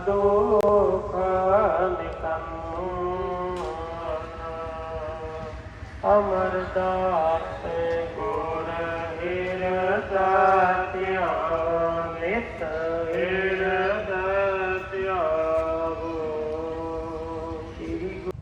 ਦੁਖ ਨਿਕੰਨ ਅਮਰਦਾਸ ਗੁਰ ਹਿਰਦਾ ਧਿਆਨ ਨਿਤ ਹਿਰਦਾ ਧਿਆਵੋ ਸ੍ਰੀ ਗੁਰੂ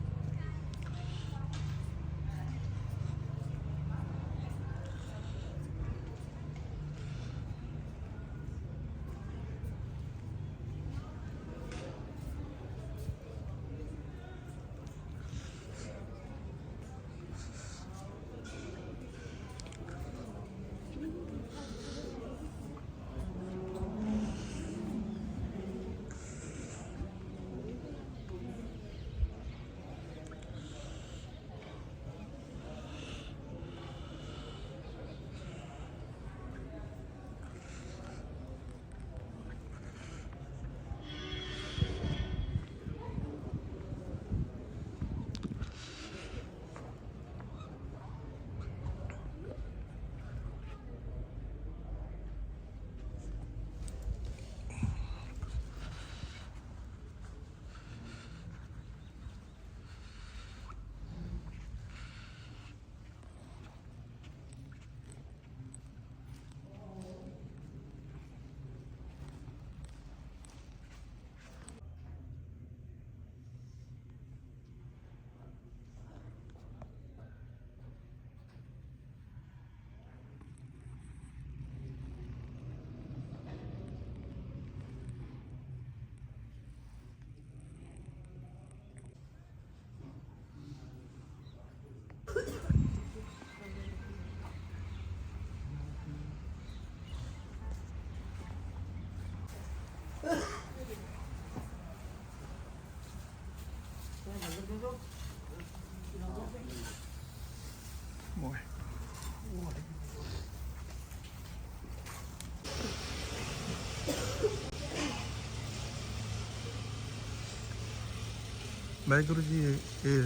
ਵਾਹਿਗੁਰੂ ਜੀ ਇਹ- ਇਹ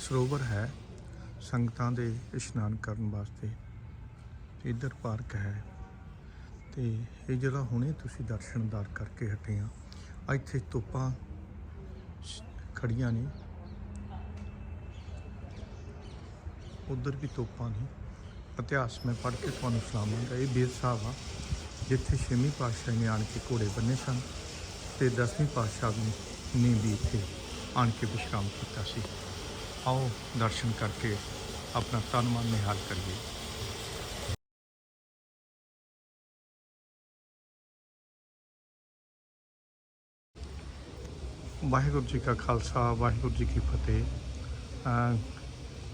ਸਰੋਵਰ ਹੈ ਸੰਗਤਾਂ ਦੇ ਇਸ਼ਨਾਨ ਕਰਨ ਵਾਸਤੇ। ਇੱਧਰ ਪਾਰਕ ਹੈ। ਤੇ ਇਹ ਜਗ੍ਹਾ ਹੁਣੇ ਤੁਸੀਂ ਦਰਸ਼ਨਦਾਰ ਕਰਕੇ ਹਟੇ ਆ ਇੱਥੇ ਤੋਪਾਂ ਸ਼- ਖੜੀਆਂ ਨੇ। ਉਧਰ ਵੀ ਤੋਪਾਂ ਨੇ। ਇਤਿਹਾਸ ਮੈਂ ਪੜ੍ਹ ਕੇ ਤੁਹਾਨੂੰ ਸੁਣਾਵਾਂਗਾ। ਇਹ ਬੀਰ ਸਾਹਿਬ ਆ, ਜਿੱਥੇ ਛੇਵੀਂ ਪਾਤਸ਼ਾਹ ਨੇ ਆਣ ਕੇ ਘੋੜੇ ਬੰਨੇ ਸਨ ਤੇ ਦਸਵੀਂ ਪਾਤਸ਼ਾਹ ਨੇ ਨੇ ਵੀ ਇੱਥੇ ਆਣ ਕੇ ਵਿਸ਼ਰਾਮ ਕੀਤਾ ਸੀ। ਆਓ ਦਰਸ਼ਨ ਕਰਕੇ ਆਪਣਾ ਤਨ ਮਨ ਨਿਹਾਲ ਕਰੀਏ। ਵਾਹਿਗੁਰੂ ਜੀ ਕਾ ਖਾਲਸਾ, ਵਾਹਿਗੁਰੂ ਜੀ ਕੀ ਫਤਿਹ।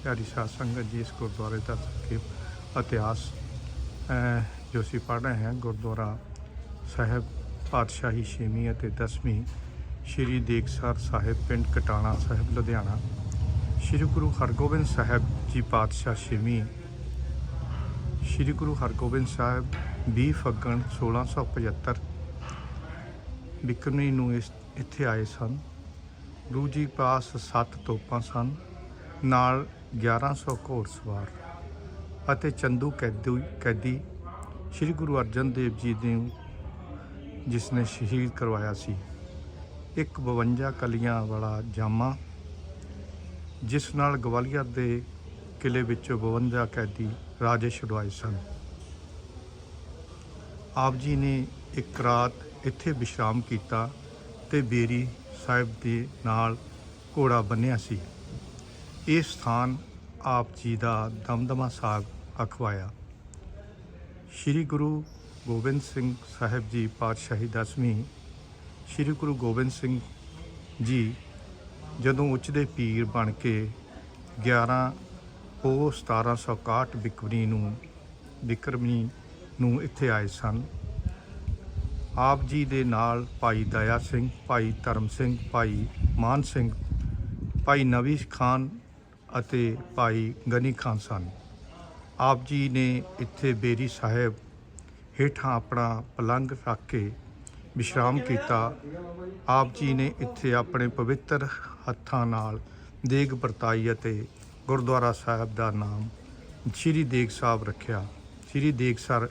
ਪਿਆਰੀ ਸਾਧ ਸੰਗਤ ਜੀ, ਇਸ ਗੁਰਦੁਆਰੇ ਦਾ ਸੰਖੇਪ ਇਤਿਹਾਸ ਜੋ ਅਸੀਂ ਪੜ੍ਹ ਰਹੇ ਹਾਂ, ਗੁਰਦੁਆਰਾ ਸਾਹਿਬ ਪਾਤਸ਼ਾਹੀ ਛੇਵੀਂ ਅਤੇ ਦਸਵੀਂ ਸ਼੍ਰੀ ਦੇਖਸਰ ਸਾਹਿਬ ਪਿੰਡ ਕਟਾਣਾ ਸਾਹਿਬ, ਲੁਧਿਆਣਾ। ਸ਼੍ਰੀ ਗੁਰੂ ਹਰਗੋਬਿੰਦ ਸਾਹਿਬ ਜੀ ਪਾਤਸ਼ਾਹ ਛੇਵੀਂ। ਸ਼੍ਰੀ ਗੁਰੂ ਹਰਗੋਬਿੰਦ ਸਾਹਿਬ 20 ਫੱਗਣ 1675 ਬਿਕਰਮੀ ਨੂੰ ਇਸ ਇੱਥੇ ਆਏ ਸਨ। ਗੁਰੂ ਪਾਸ ਸੱਤ ਤੋਪਾਂ ਸਨ, ਨਾਲ 1100 ਘੋੜਸਵਾਰ ਅਤੇ ਚੰਦੂ ਕੈਦੀ ਕੈਦੀ ਸ਼੍ਰੀ ਗੁਰੂ ਅਰਜਨ ਦੇਵ ਜੀ ਨੇ ਜਿਸ ਨੇ ਸ਼ਹੀਦ ਕਰਵਾਇਆ ਸੀ। ਇੱਕ 52 ਕਲੀਆਂ ਵਾਲਾ ਜਾਮਾ, ਜਿਸ ਨਾਲ ਗਵਾਲੀਅਰ ਦੇ ਕਿਲੇ ਵਿੱਚੋਂ 52 ਕੈਦੀ ਰਾਜੇ ਛੁਡਵਾਏ ਸਨ। ਆਪ ਜੀ ਨੇ ਇੱਕ ਰਾਤ ਇੱਥੇ ਵਿਸ਼ਰਾਮ ਕੀਤਾ ਤੇ ਬੇਰੀ ਸਾਹਿਬ ਦੇ ਨਾਲ ਘੋੜਾ ਬੰਨਿਆ ਸੀ। ਇਹ ਸਥਾਨ ਆਪ ਜੀ ਦਾ ਦਮਦਮਾ ਸਾਹਿਬ ਅਖਵਾਇਆ। ਸ੍ਰੀ ਗੁਰੂ ਗੋਬਿੰਦ ਸਿੰਘ ਸਾਹਿਬ ਜੀ ਪਾਤਸ਼ਾਹੀ ਦਸਵੀਂ ਸ੍ਰੀ ਗੁਰੂ ਗੋਬਿੰਦ ਸਿੰਘ ਜੀ ਜਦੋਂ ਉੱਚਦੇ ਪੀਰ ਬਣ ਕੇ 11 ਉਹ 1761 ਬਿਕਰਮੀ ਨੂੰ ਬਿਕਰਮੀ ਨੂੰ ਇੱਥੇ ਆਏ ਸਨ ਆਪ ਜੀ ਦੇ ਨਾਲ ਭਾਈ ਦਇਆ ਸਿੰਘ, ਭਾਈ ਧਰਮ ਸਿੰਘ, ਭਾਈ ਮਾਨ ਸਿੰਘ, ਭਾਈ ਨਵੀ ਖਾਨ ਅਤੇ ਭਾਈ ਗਨੀ ਖਾਨ ਸਨ। ਆਪ ਜੀ ਨੇ ਇੱਥੇ ਬੇਰੀ ਸਾਹਿਬ ਹੇਠਾਂ ਆਪਣਾ ਪਲੰਗ ਰੱਖ ਕੇ ਵਿਸ਼ਰਾਮ ਕੀਤਾ। ਆਪ ਜੀ ਨੇ ਇੱਥੇ ਆਪਣੇ ਪਵਿੱਤਰ ਹੱਥਾਂ ਨਾਲ ਦੇਗ ਵਰਤਾਈ ਅਤੇ ਗੁਰਦੁਆਰਾ ਸਾਹਿਬ ਦਾ ਨਾਮ ਸ਼੍ਰੀ ਦੇਗ ਸਾਹਿਬ ਰੱਖਿਆ, ਸ਼੍ਰੀ ਦੇਗਸਰ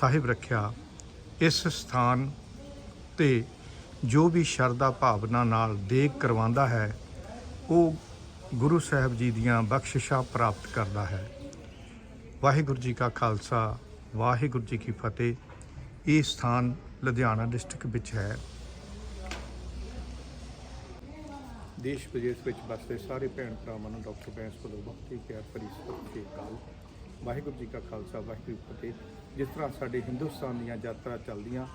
ਸਾਹਿਬ ਰੱਖਿਆ। ਇਸ ਸਥਾਨ ਤੇ ਜੋ ਵੀ ਸ਼ਰਧਾ ਭਾਵਨਾ ਨਾਲ ਦੇਗ ਕਰਵਾਉਂਦਾ ਹੈ, ਉਹ ਗੁਰੂ ਸਾਹਿਬ ਜੀ ਦੀਆਂ ਬਖਸ਼ਿਸ਼ਾਂ ਪ੍ਰਾਪਤ ਕਰਦਾ ਹੈ। ਵਾਹਿਗੁਰੂ ਜੀ ਕਾ ਖਾਲਸਾ, ਵਾਹਿਗੁਰੂ ਜੀ ਕੀ ਫਤਿਹ। ਇਹ ਸਥਾਨ ਲੁਧਿਆਣਾ ਡਿਸਟ੍ਰਿਕਟ ਵਿੱਚ ਹੈ। ਦੇਸ਼ ਵਿਦੇਸ਼ ਵਿੱਚ ਵਸਦੇ ਸਾਰੇ ਭੈਣ ਭਰਾਵਾਂ ਨੂੰ ਡਾਕਟਰ ਬੈਂਸ ਵੱਲੋਂ ਬਹੁਤ ਹੀ ਪਿਆਰ ਭਰੀ ਸਤਿ ਸ਼੍ਰੀ ਅਕਾਲ। ਵਾਹਿਗੁਰੂ ਜੀ ਕਾ ਖਾਲਸਾ ਵਾਹਿਗੁਰੂ ਫਤਿਹ। ਜਿਸ ਤਰ੍ਹਾਂ ਸਾਡੇ ਹਿੰਦੁਸਤਾਨ ਦੀਆਂ ਯਾਤਰਾ ਚੱਲਦੀਆਂ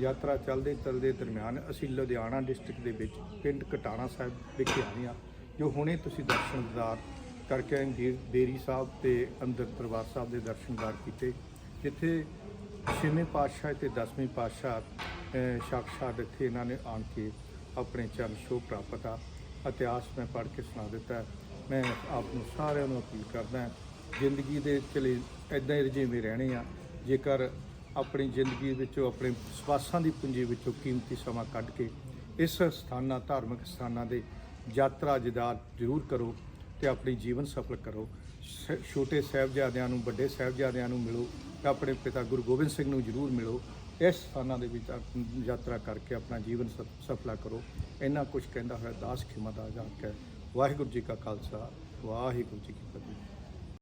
ਯਾਤਰਾ ਚੱਲਦੇ ਚੱਲਦੇ ਦਰਮਿਆਨ ਅਸੀਂ ਲੁਧਿਆਣਾ ਡਿਸਟ੍ਰਿਕਟ ਦੇ ਵਿੱਚ ਪਿੰਡ ਕਟਾਣਾ ਸਾਹਿਬ ਵਿਖੇ ਆਏ ਹਾਂ ਜੋ ਹੁਣੇ ਤੁਸੀਂ ਦਰਸ਼ਨਦਾਰ ਕਰਕੇ ਆਏ ਬੇ- ਸਾਹਿਬ ਤੇ ਅੰਦਰ ਦਰਬਾਰ ਸਾਹਿਬ ਦੇ ਦਰਸ਼ਨਦਾਰ ਕੀਤੇ ਜਿੱਥੇ ਛੇਵੇਂ ਪਾਤਸ਼ਾਹ ਤੇ ਦਸਵੇਂ ਪਾਤਸ਼ਾਹ ਅਹ, ਇੱਥੇ ਇਹਨਾਂ ਨੇ ਆਣ ਕੇ ਆਪਣੇ ਚਰਨ ਛੋਹ ਪ੍ਰਾਪਤ ਆ। ਇਤਿਹਾਸ ਮੈਂ ਪੜ੍ਹ ਕੇ ਸੁਣਾ ਦਿੱਤਾ। ਮੈਂ ਆਪ ਨੂੰ ਸਾਰਿਆਂ ਨੂੰ ਅਪੀਲ ਕਰਦਾ ਜ਼ਿੰਦਗੀ ਦੇ ਚਲੇ ਇਦਾਂ ਹੀ ਰਜੇਵੇਂ ਰਹਿਣੇ ਆ। ਜੇਕਰ ਆਪਣੀ ਜ਼ਿੰਦਗੀ ਵਿੱਚੋਂ, ਆਪਣੇ ਸਵਾਸਾਂ ਦੀ ਪੂੰਜੀ ਵਿੱਚੋਂ ਕੀਮਤੀ ਸਮਾਂ ਕੱਢ ਕੇ ਇਸ ਸਥਾਨਾਂ, ਧਾਰਮਿਕ ਸਥਾਨਾਂ ਦੇ ਯਾਤਰਾ ਜਦਾਰ ਜ਼ਰੂਰ ਕਰੋ ਤੇ ਆਪਣੀ ਜੀਵਨ ਸਫਲ ਕਰੋ। ਸ- ਛੋਟੇ ਸਾਹਿਬਜ਼ਾਦਿਆਂ ਨੂੰ, ਵੱਡੇ ਸਾਹਿਬਜ਼ਾਦਿਆਂ ਨੂੰ ਮਿਲੋ ਤੇ ਆਪਣੇ ਪਿਤਾ ਗੁਰੂ ਗੋਬਿੰਦ ਸਿੰਘ ਨੂੰ ਜ਼ਰੂਰ ਮਿਲੋ। ਇਸ ਸਥਾਨਾਂ ਦੇ ਵਿੱਚ ਯਾਤਰਾ ਕਰਕੇ ਆਪਣਾ ਜੀਵਨ ਸਫ- ਸਫਲਾ ਕਰੋ। ਇੰਨਾ ਕੁਝ ਕਹਿੰਦਾ ਹੋਇਆ ਦਾਸ ਖਿਮਾ ਦਾ ਜਾ ਕੇ ਵਾਹਿਗੁਰੂ ਜੀ ਕਾ ਖਾਲਸਾ, ਵਾਹਿਗੁਰੂ ਜੀ ਕੀ ਫਤਿਹ।